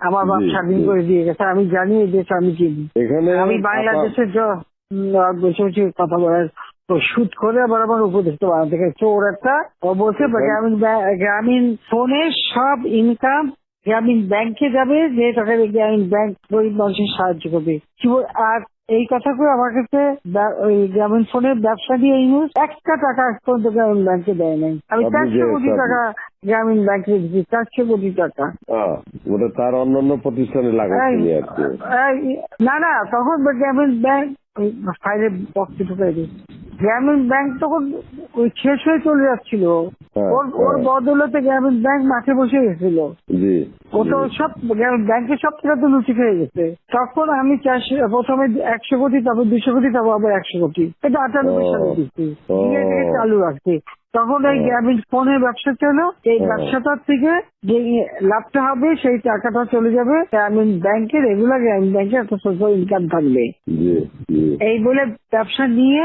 আমার বাপ স্বাধীন করে দিয়ে গেছে আমি জানি এই দেশ আমি চিনি। আমি বাংলাদেশের য- বসে বসে কথা বলার তো শুট করে আবার আমার উপদেশটা বানাতে গেছে। চোর একটা বলছে গ্রামীণ গ্রামীণ ফোনের সব ইনকাম গ্রামীণ ব্যাংকে যাবে যে টাকা গ্রামীণ ব্যাংক গরিব মানুষের সাহায্য করবে। কি বল- আর এই কথা করে আমার কাছে ওই গ্রামীণ ফোনের ব্যবসা দিয়ে ইউজ একটা টাকা পর্যন্ত গ্রামীণ ব্যাংকে দেয় নাই। আমি চারশো কোটি টাকা গ্রামীণ ব্যাংকে দিচ্ছি চারশো কোটি টাকা। ওটা তার অন্যান্য প্রতিষ্ঠানে এই- না না তখন গ্রামীণ ব্যাংক ওই ফাইলে বক্সে ঢুকাই দিই গ্রামীণ ব্যাংক তখন ওই শেষ হয়ে চলে যাচ্ছিল। ওর ওর হ্যাঁ। বদলতে গ্রামীণ ব্যাংক মাঠে বসে গেছিল। ও তো সব ব্যাংকের সব টাকা তো লুচি খেয়ে গেছে। তখন আমি চারশো প্রথমে একশো কোটি তারপর দুশো কোটি তারপর আবার একশো কোটি। এটা আটানব্বই। সালে দিচ্ছি চালু রাখছি তখন এই। গ্রামীণ ফোনের ব্যবসা ছিল এই ব্যবসাটার থেকে যে লাভটা হবে সেই টাকাটা চলে যাবে গ্রামীণ ব্যাংকে। রেগুলার গ্রামীণ ব্যাংকে একটা সোশ্যাল ইনকাম থাকবে। এই বলে ব্যবসা নিয়ে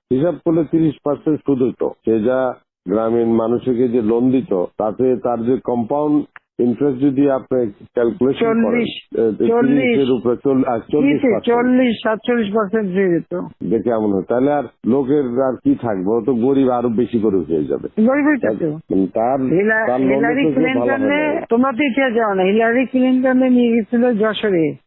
হিসাব করলে তিরিশ পার্সেন্ট শুধু তো সে যা গ্রামীণ মানুষকে যে লোন দিত তাতে তার যে কম্পাউন্ড ইন্টারেস্ট যদি আপনি ক্যালকুলেশন করেন চল্লিশ, সাতচল্লিশ পার্সেন্ট হয়ে যেত দেখে এমন হয়। তাহলে আর লোকের আর কি থাকবে? তো গরিব আরও বেশি করে হয়ে যাবে। তার হিলারি তো খুব ভালো ক্লিন্টনে তোমরা তো ইতিহাস না। হিলারি ক্লিন্টনে নিয়ে গেছিল যশোরে।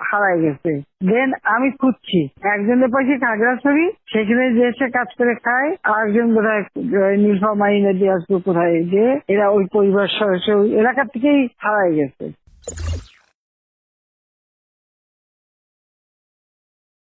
হারায় গেছে। দেন আমি খুঁজছি। একজনের পাশে ছবি সেখানে যে এসে কাজ করে খায়, আরেকজন বোধহয় নীলফামারি নদী আসবে কোথায় যে, এরা ওই পরিবার সদস্য এলাকা থেকেই হারাই গেছে।